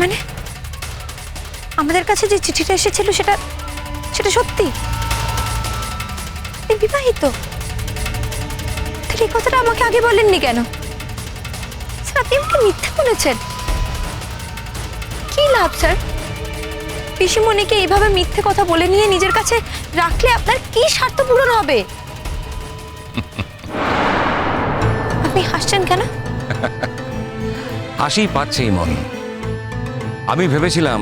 মানে? আমাদের কাছে যে চিঠিটা এসেছিল সেটা সেটা সত্যি? বিবাহিত? এই কথাটা আমাকে আগে বলেননি কেন? স্যার আপনি আমাকে মিথ্যে বলেছেন। কি লাভ, স্যার? পিসিমণিকে এইভাবে মিথ্যে কথা বলে নিয়ে নিজের কাছে রাখলে আপনার কি স্বার্থ পূরণ হবে? আপনি হাসছেন কেন? হাসি পাচ্ছে মন আমি ভেবেছিলাম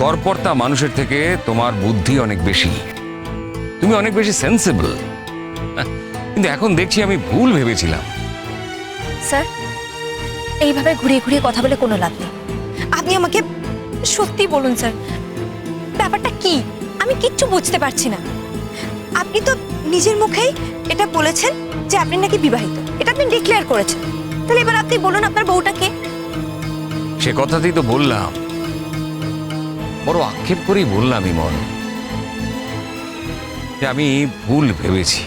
গড়পর্তা মানুষের থেকে তোমার বুদ্ধি অনেক বেশি। তুমি অনেক বেশি সেন্সিবল কিন্তু এখন দেখছি আমি ভুল ভেবেছিলাম। স্যার, এইভাবে ঘুরিয়ে ঘুরিয়ে কথা বলে কোনো লাভ নেই। আপনি আমাকে সত্যি বলুন, স্যার, ব্যাপারটা কি? আমি কিচ্ছু বুঝতে পারছি না। আপনি তো নিজের মুখেই এটা বলেছেন যে আপনি নাকি বিবাহিত। এটা আপনি ডিক্লেয়ার করেছেন। তাহলে এবার আপনি বলুন, আপনার বউটা কে? সে কথাতেই তো বললাম। বড় আক্ষেপ করেই বললাম ইমন যে আমি ভুল ভেবেছি।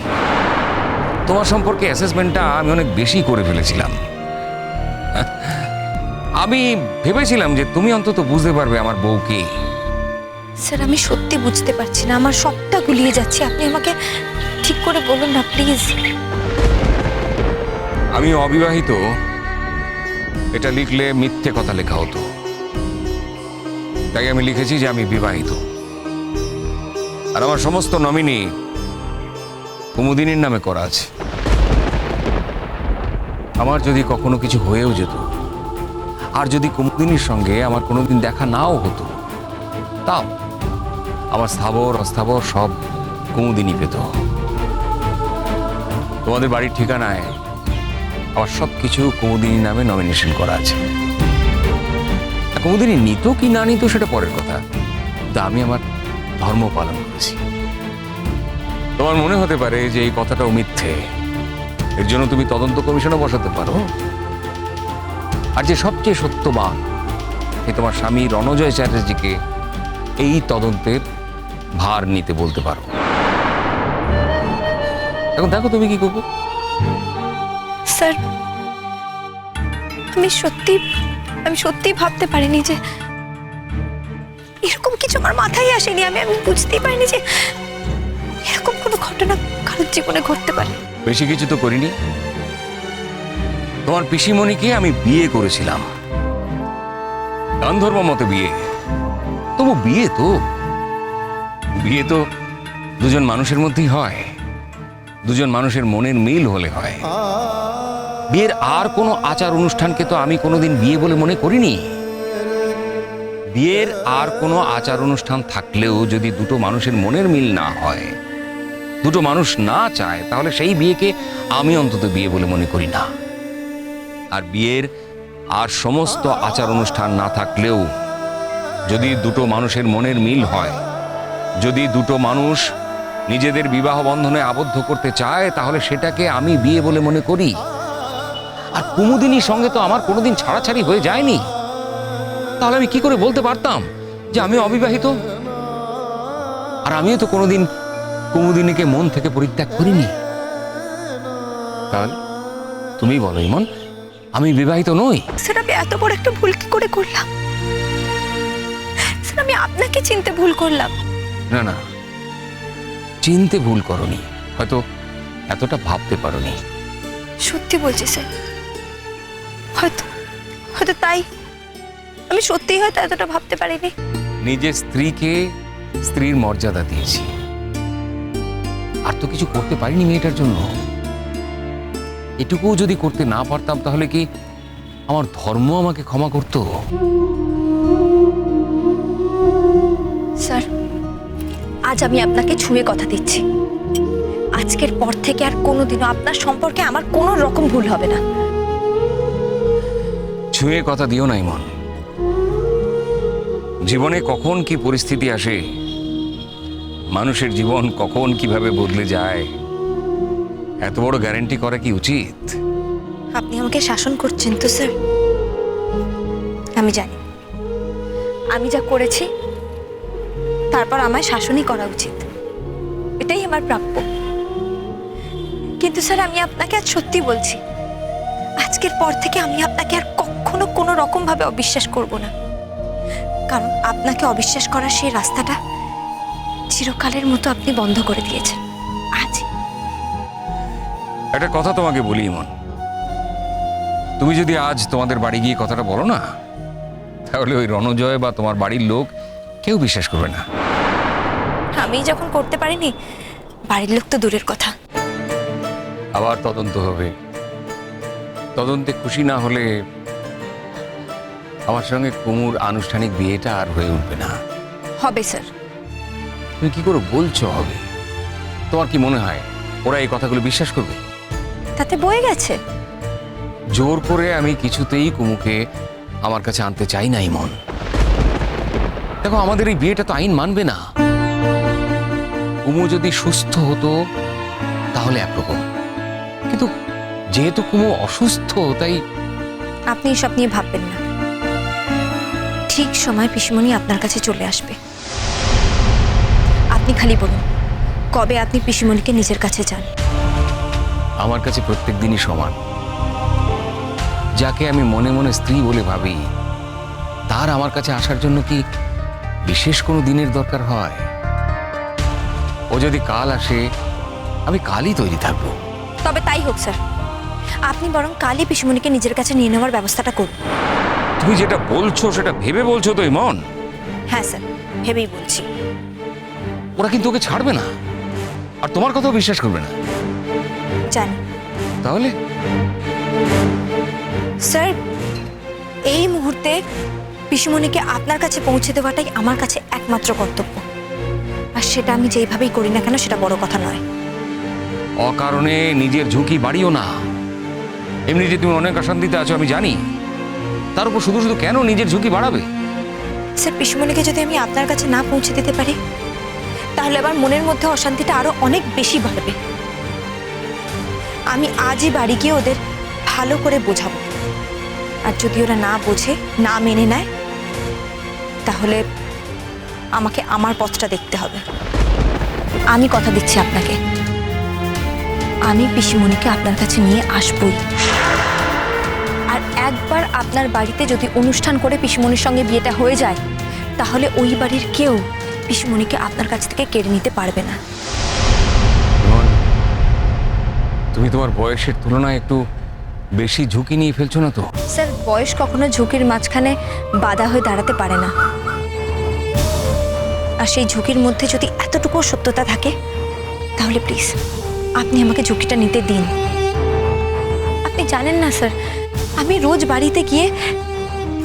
তোমার সম্পর্কে অ্যাসেসমেন্টটা আমি অনেক বেশি করে ফেলেছিলাম। আমি ভেবেছিলাম যে তুমি অন্তত বুঝতে পারবে আমার বউকে। স্যার আমি সত্যি বুঝতে পারছি না। আমার সবটা গুলিয়ে যাচ্ছে। আপনি আমাকে ঠিক করে বলুন না প্লিজ। আমি অবিবাহিত। এটা লিখলে মিথ্যে কথা লেখা হতো। তাই আমি লিখেছি যে আমি বিবাহিত। আর আমার সমস্ত নমিনি কুমুদিনীর নামে করা আছে। আমার যদি কখনো কিছু হয়েও যেত, আর যদি কুমুদিনীর সঙ্গে আমার কোনোদিন দেখা নাও হতো, তাও আমার স্থাবর, অস্থাবর সব কুমুদিনী পেত। তোমাদের বাড়ির ঠিকানায় আমার সব কিছু কুমুদিনী নামে নমিনেশন করা আছে। কুমুদিনী নিত কি না নিত সেটা পরের কথা। কিন্তু আমি আমার ধর্ম পালন করেছি। তোমার মনে হতে পারে যে এই কথাটাও মিথ্যে। এর জন্য তুমি তদন্ত কমিশনও বসাতে পারো। আর যে সবচেয়ে সত্যবান সে তোমার স্বামী রণজয় চ্যাটার্জিকে এই তদন্তের ভার নিতে বলতে পারো। এখন দেখো তুমি কি করবে? স্যার। আমি সত্যি আমি সত্যি ভাবতে পারিনি যে এরকম কিছু আমার মাথায় আসেনি। আমি আমি বুঝতেই পারিনি যে এরকম কোনো ঘটনা কারোর জীবনে ঘটতে পারে। বেশি কিছু তো করিনি। তোমার পিসিমণিকে আমি বিয়ে করেছিলাম। দান ধর্ম মতে বিয়ে। তবু বিয়ে তো বিয়ে তো দুজন মানুষের মধ্যেই হয়। দুজন মানুষের মনের মিল হলে হয়। বিয়ের আর কোনো আচার অনুষ্ঠানকে তো আমি কোনোদিন বিয়ে বলে মনে করিনি। বিয়ের আর কোনো আচার অনুষ্ঠান থাকলেও যদি দুটো মানুষের মনের মিল না হয়, দুটো মানুষ না চায়, তাহলে সেই বিয়েকে আমি অন্তত বিয়ে বলে মনে করি না। আর বিয়ের আর সমস্ত আচার অনুষ্ঠান না থাকলেও যদি দুটো মানুষের মনের মিল হয়, যদি দুটো মানুষ নিজেদের বিবাহ বন্ধনে আবদ্ধ করতে চায় তাহলে সেটাকে আমি বিয়ে বলে মনে করি। আর কুমুদিনীর সঙ্গে তো আমার কোনোদিন ছাড়াছাড়ি হয়ে যায়নি। তাহলে আমি কি করে বলতে পারতাম যে আমি অবিবাহিত? আর আমিও তো কোনোদিন কুমুদিনীকে মন থেকে পরিত্যাগ করিনি। তাহলে তুমি বলো ইমন আমি বিবাহিত নই। স্যার আমি এত বড় একটা ভুল কি করে করলাম? স্যার আমি আপনাকে চিনতে ভুল করলাম। না না। চিনতে ভুল করনি হয়তো এতটা ভাবতে পারোনি। সত্যি বলছি স্যার। হয়তো হয়তো তাই। আমি সত্যিই হয়তো এতটা ভাবতে পারিনি। নিজের স্ত্রীকে স্ত্রীর মর্যাদা দিয়েছি। আর তো কিছু করতে পারিনি মেয়েটার জন্য। এটুকুও যদি করতে না পারতাম তাহলে কি আমার ধর্ম আমাকে ক্ষমা করতো? আজ আমি আপনাকে ছুঁয়ে কথা দিচ্ছি। আজকের পর থেকে আর কোনোদিনও আপনার সম্পর্কে আমার কোনো রকম ভুল হবে না। ছুঁয়ে কথা দিও না ইমন। জীবনে কখন কি পরিস্থিতি আসে মানুষের জীবন কখন কীভাবে বদলে যায় এত বড় গ্যারেন্টি করা কি উচিত? আপনি আমাকে শাসন করছেন তো স্যার? আমি জানি। আমি যা করেছি তারপর আমায় শাসনই করা উচিত। এটাই আমার প্রাপ্য। কিন্তু স্যার, আমি আপনাকে আজ সত্যি বলছি, আজকের পর থেকে আমি আপনাকে আর কখনো কোনো রকম ভাবে অবিশ্বাস করব না। কারণ আপনাকে অবিশ্বাস করার সেই রাস্তাটা চিরকালের মতো আপনি বন্ধ করে দিয়েছেন। আজ। একটা কথা তোমাকে বলি, ইমন। তুমি যদি আজ তোমাদের বাড়ি গিয়ে কথাটা বলো না, তাহলে ওই রণজয় বা তোমার বাড়ির লোক কেউ বিশ্বাস করবে না। আমি যখন করতে পারিনি বাড়ির লোক তো দূরের কথা। আবার তদন্ত হবে। তদন্তে খুশি না হলে আমার সঙ্গে কুমুর আনুষ্ঠানিক বিয়েটা আর হয়ে উঠবে না। হবে স্যার। তুমি কি করে বলছো হবে? তোমার কি মনে হয় ওরা এই কথাগুলো বিশ্বাস করবে? তাতে বয়ে গেছে। জোর করে আমি কিছুতেই কুমুকে আমার কাছে আনতে চাই না ইমন দেখো আমাদের এই বিয়েটা তো আইন মানবে না। কুমু যদি সুস্থ হতো তাহলে একরকম কিন্তু যেহেতু কুমু অসুস্থ তাই আপনি এসব নিয়ে ভাববেন না। ঠিক সময় পিসমণি আপনার কাছে চলে আসবে। আপনি খালি বলুন কবে আপনি পিসমণিকে নিজের কাছে যান? আমার কাছে প্রত্যেক দিনই সমান। যাকে আমি মনে মনে স্ত্রী বলে ভাবি তার আমার কাছে আসার জন্য কি বিশেষ কোনো দিনের দরকার হয়। ও যদি কাল আসে আমি কালই তৈরি থাকব। তবে তাই হোক স্যার। আপনি বরং কালই পিসমণিকে নিজের কাছে নিয়ে নেওয়ার ব্যবস্থাটা করুন। তুমি যেটা বলছো সেটা ভেবে বলছো তো ইমন? হ্যাঁ স্যার ভেবেই বলছি। ওরা কিন্তু ওকে ছাড়বে না। আর তোমার কথাও বিশ্বাস করবে না। জানি। তাহলে? স্যার এই মুহূর্তে পিসমণিকে আপনার কাছে পৌঁছে দেওয়াটাই আমার কাছে একমাত্র কর্তব্য। আর সেটা আমি যেইভাবেই করি না কেন সেটা বড় কথা নয়। অকারণে নিজের ঝুঁকি বাড়িও না। এমনি যে তুমি অনেক অশান্তিতে আছো আমি জানি। তার উপর শুধু শুধু কেন নিজের ঝুঁকি বাড়াবে? স্যার পিসমণিকে যদি আমি আপনার কাছে না পৌঁছে দিতে পারি তাহলে আবার মনের মধ্যে অশান্তিটা আরও অনেক বেশি বাড়বে। আমি আজই বাড়ি গিয়ে ওদের ভালো করে বোঝাবো। আর যদি ওরা না বোঝে না মেনে নেয় তাহলে আমাকে আমার পথটা দেখতে হবে। আমি কথা দিচ্ছি আপনাকে। আমি পিসিমণিকে আপনার কাছে নিয়ে আসবই। আর একবার আপনার বাড়িতে যদি অনুষ্ঠান করে পিসমণির সঙ্গে বিয়েটা হয়ে যায়, তাহলে ওই বাড়ির কেউ পিসিমণিকে আপনার কাছ থেকে কেড়ে নিতে পারবে না। তুমি তোমার বয়সের তুলনায় একটু বেশি ঝুঁকি নিয়ে ফেলছো না তো? স্যার, বয়স কখনো ঝুঁকির মাঝখানে বাধা হয়ে দাঁড়াতে পারে না। আর সেই ঝুঁকির মধ্যে যদি এতটুকু সত্যতা থাকে, তাহলে প্লিজ আপনি আমাকে ঝুঁকিটা নিতে দিন। আপনি জানেন না, স্যার, আমি রোজ বাড়িতে গিয়ে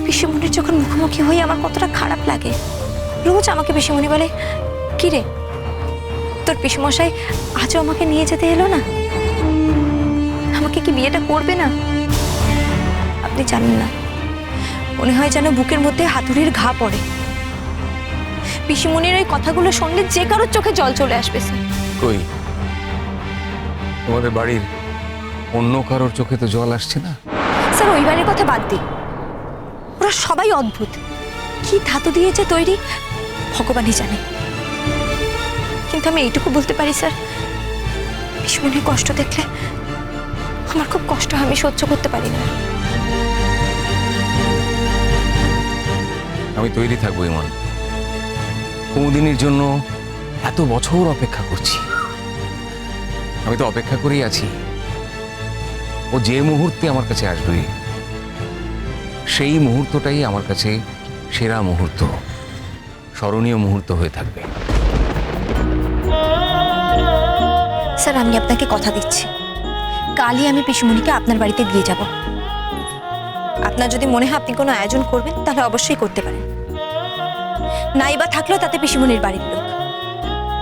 পিসিমণির যখন মুখোমুখি হই, আমার কতটা খারাপ লাগে। রোজ আমাকে পিসিমণি বলে কি রে তোর পিসমশাই আজও আমাকে নিয়ে যেতে এলো না? আমাকে কি বিয়েটা করবে না? আপনি জানেন না। মনে হয় যেন বুকের মধ্যে হাতুড়ির ঘা পড়ে। পিসিমণির ওই কথাগুলো শুনলে যে কারোর চোখে জল চলে আসবে স্যার। কই? তোমাদের বাড়ির অন্য কারোর চোখে তো জল আসছে না? স্যার ওই বাড়ির কথা বাদ দিই ওরা সবাই অদ্ভুত। কি ধাতু দিয়েছে তৈরি ভগবানই জানে। কিন্তু আমি এইটুকু বলতে পারি স্যার পিসমণির কষ্ট দেখলে আমার খুব কষ্ট হয় আমি সহ্য করতে পারি না। আমি তৈরি থাকব ইমন। কুমুদিনীর জন্য এত বছর অপেক্ষা করছি। আমি তো অপেক্ষা করেই আছি। ও যে মুহূর্তে আমার কাছে আসবে সেই মুহূর্তটাই আমার কাছে সেরা মুহূর্ত। স্মরণীয় মুহূর্ত হয়ে থাকবে। স্যার আমি আপনাকে কথা দিচ্ছি। কালই আমি পিসমণিকে আপনার বাড়িতে দিয়ে যাব। আপনার যদি মনে হয় আপনি কোনো আয়োজন করবেন, তাহলে অবশ্যই করতে পারেন। নাইবা থাকলেও তাতে পিসমণির বাড়ির লোক।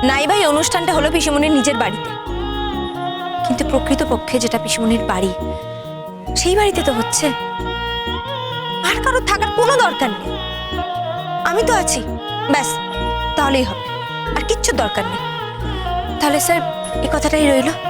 নাইবা এই অনুষ্ঠানটা হলো পিসমণির নিজের বাড়িতে। কিন্তু প্রকৃতপক্ষে যেটা পিসমণির বাড়ি, সেই বাড়িতে তো হচ্ছে আর কারোর থাকার কোনো দরকার নেই। আমি তো আছি, ব্যাস, তাহলেই হবে। আর কিচ্ছু দরকার নেই। তাহলে স্যার এই কথাটাই রইল।